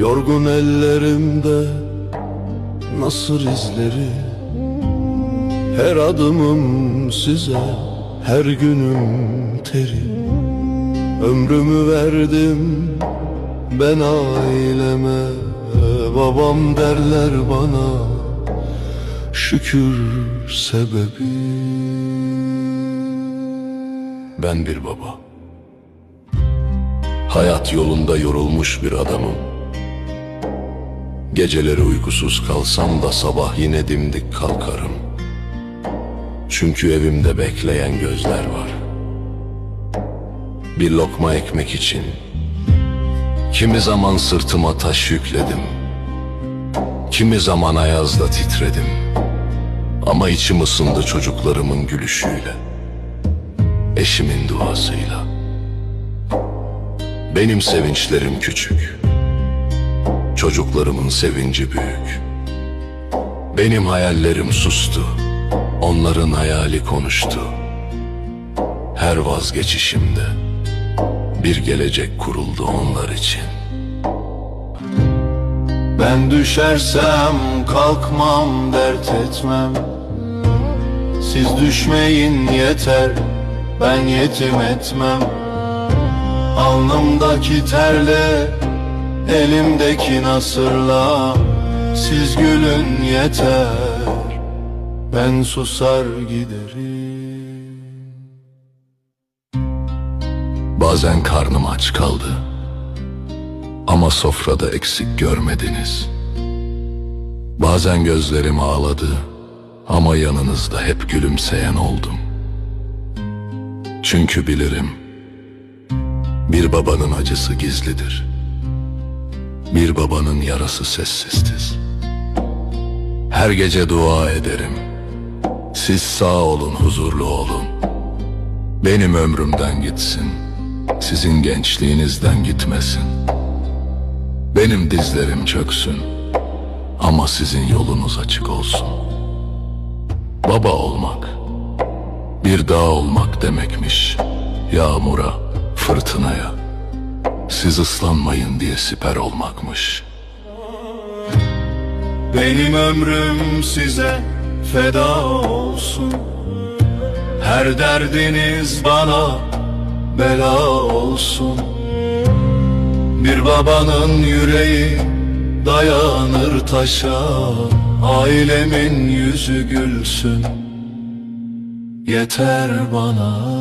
Yorgun ellerimde nasır izleri. Her adımım size her günüm teri. Ömrümü verdim ben aileme. Babam derler bana şükür sebebi. Ben bir baba. Hayat yolunda yorulmuş bir adamım Geceleri uykusuz kalsam da sabah yine dimdik kalkarım. Çünkü evimde bekleyen gözler var. Bir lokma ekmek için Kimi zaman sırtıma taş yükledim. Kimi zaman ayazda titredim. Ama içim ısındı çocuklarımın gülüşüyle Eşimin duasıyla. Benim sevinçlerim küçük Çocuklarımın sevinci büyük. Benim hayallerim sustu. Onların hayali konuştu. Her vazgeçişimde Bir gelecek kuruldu onlar için. Ben düşersem kalkmam dert etmem. Siz düşmeyin yeter. Ben yetim etmem. Alnımdaki terle Elimdeki nasırla Siz gülün yeter. Ben susar giderim. Bazen karnım aç kaldı Ama sofrada eksik görmediniz. Bazen gözlerim ağladı Ama yanınızda hep gülümseyen oldum. Çünkü bilirim Bir babanın acısı gizlidir bir babanın yarası sessizdir. Her gece dua ederim. Siz sağ olun, huzurlu olun. Benim ömrümden gitsin. Sizin gençliğinizden gitmesin. Benim dizlerim çöksün. Ama sizin yolunuz açık olsun. Baba olmak, bir dağ olmak demekmiş. Yağmura, fırtınaya. Siz ıslanmayın diye siper olmakmış. Benim ömrüm size feda olsun. Her derdiniz bana bela olsun. Bir babanın yüreği dayanır taşa. Ailemin yüzü gülsün. Yeter bana.